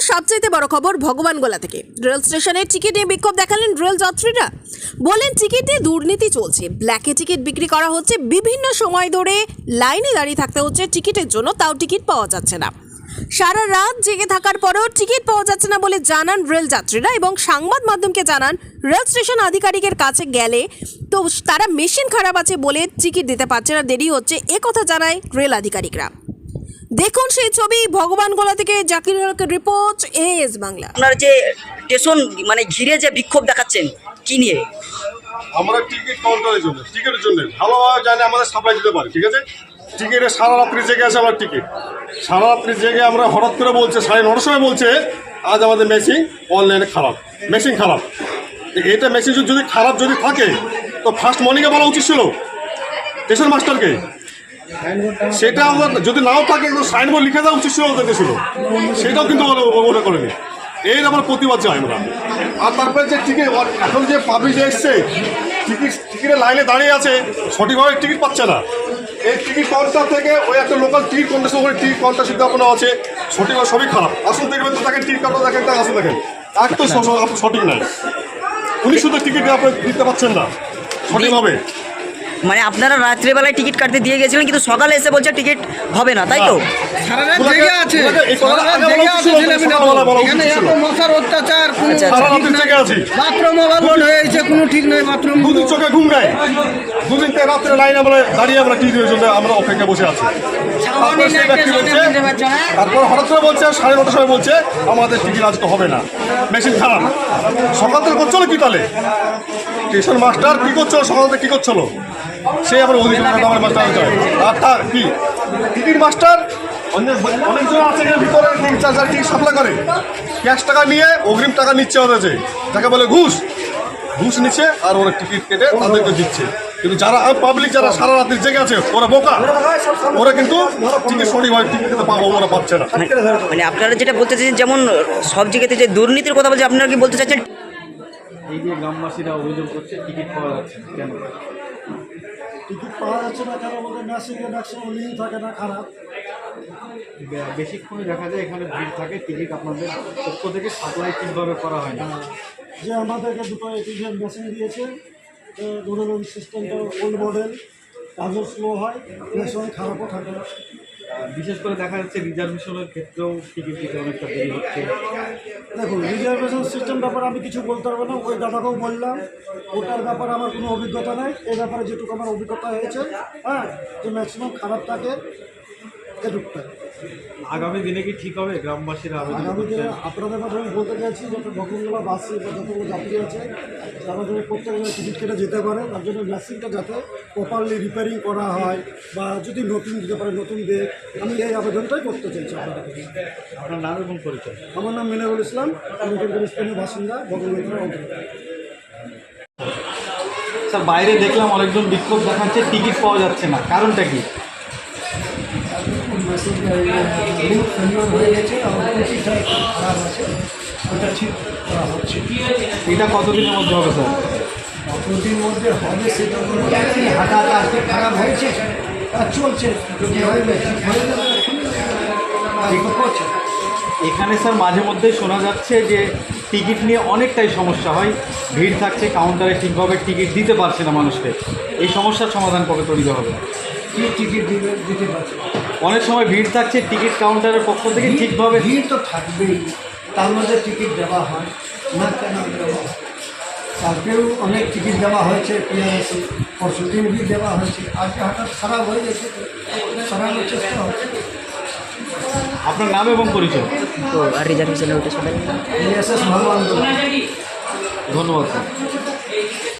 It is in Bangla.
সবচাইতে বড় খবর ভগবান ভগবানগোলা থেকে। রেল স্টেশনে টিকিট নিয়ে বিক্ষোভ দেখালেন রেল যাত্রীরা। বলেন, টিকিট নিয়ে দুর্নীতি চলছে। ব্ল্যাকে টিকিট বিক্রি করা হচ্ছে। বিভিন্ন সময় ধরে লাইনে দাঁড়িয়ে থাকতে হচ্ছে টিকিটের জন্য, তাও টিকিট পাওয়া যাচ্ছে না। সারা রাত জেগে থাকার পরেও টিকিট পাওয়া যাচ্ছে না বলে জানান রেল যাত্রীরা এবং সংবাদ মাধ্যমকে জানান, রেল স্টেশন আধিকারিকের কাছে গেলে তো তারা মেশিন খারাপ আছে বলে টিকিট দিতে পারছে না, দেরি হচ্ছে। এ কথা জানায় রেল আধিকারিকরা। দেখুন সেই ছবি ভগবানগোলা থেকে জাকির হকের রিপোর্ট এস বাংলা। আপনার যে স্টেশন মানে ঘিরে যে বিক্ষোভ দেখাচ্ছেন কি নিয়ে? আমরা টিকিট কাউন্টারের জন্য টিকিটের জন্য। ভালোভাবে জানি আমাদের সাপ্লাই দিতে পারে ঠিক আছে? টিকিটে সারা রাত্রি জেগে আছে আমার টিকিট। সারা রাত্রি জেগে আমরা হঠাৎ করে বলছে সাড়ে নটার সময় বলছে আজ আমাদের মেশিন অনলাইনে খারাপ মেশিন খারাপ। এটা মেশিন যদি খারাপ যদি থাকে তো ফার্স্ট মর্নিংয়ে বলা উচিত ছিল স্টেশন মাস্টারকে সেটা আমরা যদি নাও থাকে তো সাইনবোর্ড লিখে দেওয়া উচিত ছিল ছিল সেটাও কিন্তু মনে করেনি। এর আমরা প্রতিবাদ চাই আমরা আর তারপরে যে টিকিট এখন যে পাবলিক যে এসছে, টিকিট টিকিটের লাইনে দাঁড়িয়ে আছে সঠিকভাবে টিকিট পাচ্ছে না। এই টিকিট কাউন্টার থেকে ওই একটা লোকাল টিকিট কাউন্টার ওখানে টিকিট কাউন্টার সিদ্ধাপনা আছে। সঠিকভাবে সবই খারাপ। আসুন দেখবেন তো দেখেন টিকিট কাউন্টার দেখেন তাকে আসুন দেখেন। এক তো সঠিক নাই। উনি শুধু টিকিট আপনি দিতে পারছেন না। সঠিকভাবে। মানে আপনারা রাত্রিবেলায় টিকিট কাটতে দিয়ে গেছিলেন, কিন্তু সকালে এসে বলছে টিকিট হবে না, তাই তো? দুদিন চোখে ঘুম দুদিন রাত্রে লাইনে আমরা দাঁড়িয়ে আমরা টিভির জন্য আমরা অপেক্ষা বসে আছি। তারপর সেই ব্যক্তি বলছে তারপর হঠাৎ করে বলছে সাড়ে নটার সময় বলছে আমাদের টিকিট আজকে হবে না। মেশিন খারাপ। সকাল থেকে করছ কি তাহলে? স্টেশন মাস্টার কি করছ সকাল থেকে কি করছ সে আবার অধিক আমার মাস্টার আর তার কি? টিকিট মাস্টার অনেকজন আছে এখানে ভিতরে তিন চার চার টিকিট সাপ্লাই করে। ক্যাশ টাকা নিয়ে অগ্রিম টাকা নিচ্ছে ওদের যে যাকে বলে ঘুষ। ঘুষ নিচ্ছে আর ওরা টিকিট কেটে তাদেরকে দিচ্ছে। কিন্তু যারা পাবলিক যারা সারা রাত্রি জেগে আছে ওরা বোকা। ওরা কিন্তু টিকিট সঠিকভাবে টিকিট পাবো ওরা পাচ্ছে না। মানে আপনারা যেটা বলতে চাইছেন যেমন সব জায়গাতে যে দুর্নীতির কথা বলছে আপনারা কি বলতে চাইছেন? এই যে গ্রামবাসীরা অভিযোগ করছে টিকিট পাওয়া যাচ্ছে কেন? টিকিট পাওয়া যাচ্ছে না আমাদের ম্যাক্সিমাম লিঙ্ক থাকে না খারাপ। বেশিক্ষণ দেখা যায় এখানে ভিড় থাকে টিকিট আপনাদের পক্ষ থেকে সাপ্লাই ঠিকভাবে করা হয় না। যে আমাদেরকে দুটো এটিএম মেশিন দিয়েছে ধরুন সিস্টেমটা ওল্ড মডেল কাজও স্লো হয় অনেক সময় খারাপও থাকে। বিশেষ করে দেখা যাচ্ছে রিজার্ভেশনের ক্ষেত্রেও টিকিট দিতে অনেকটা দেরি হচ্ছে। দেখুন রিজার্ভেশন সিস্টেম ব্যাপারে আমি কিছু বলতে পারব না ওই দাদাকেও বললাম ওটার ব্যাপারে আমার কোনো অভিজ্ঞতা নেই এই ব্যাপারে যেটুকু আমার অভিজ্ঞতা হয়েছে হ্যাঁ যে ম্যাক্সিমাম খারাপ থাকে এটুকটা আগামী দিনে কি ঠিক হবে? গ্রামবাসীরা আবেদন আগামী দিনে আপনাদের কথা আমি বলতে চাইছি যত বকুলগুলো বাসে বা যতগুলো যাত্রী আছে তারা যেন প্রত্যেকজন টিকিট কেটে যেতে পারে তার জন্য মেশিনটা যাতে প্রপারলি রিপেয়ারিং করা হয় বা যদি নতুন দিতে পারে নতুন বেগ আমি এই আবেদনটাই করতে চাইছি আপনাদের আপনার নাম এবং পরিচয়? আমার নাম মিনারুল ইসলাম আমি এখানকার স্থানীয় বাসিন্দা অন্তর্গত স্যার বাইরে দেখলাম অনেকজন বিক্ষোভ দেখাচ্ছে টিকিট পাওয়া যাচ্ছে না। কারণটা কি? মেশিনটা লিঙ্ক ফেলিওর হয়ে গেছে আমার খারাপ আছে। ওটা ঠিক করা হচ্ছে। এটা কতদিনের মধ্যে হবে স্যার কতদিন মধ্যে হবে সেটা। হাঁটাটা আজকে খারাপ হয়েছে। আর চলছে যদি হয় ঠিক হয়ে যাবে এখানে স্যার মাঝে মধ্যেই শোনা যাচ্ছে যে টিকিট নিয়ে অনেকটাই সমস্যা হয়। ভিড় থাকছে কাউন্টারে ঠিকভাবে টিকিট দিতে পারছে না মানুষকে। এই সমস্যার সমাধান কবে তৈরি হবে? কি টিকিট দিতে পারছে অনেক সময় ভিড় থাকছে টিকিট কাউন্টারের পক্ষ থেকে ঠিকভাবে ভিড় তো থাকবেই। তার মধ্যে টিকিট দেওয়া হয় না কেন দেওয়া কালকেও অনেক টিকিট দেওয়া হয়েছে পিআরএসি পরশু দিন বি দেওয়া হয়েছে। আজকে হঠাৎ খারাপ হয়ে গেছে সারানোর চেষ্টা হচ্ছে আপনার নাম এবং পরিচয়। তো আর রিজার্ভেশনের ওটা আন্দোলন। ধন্যবাদ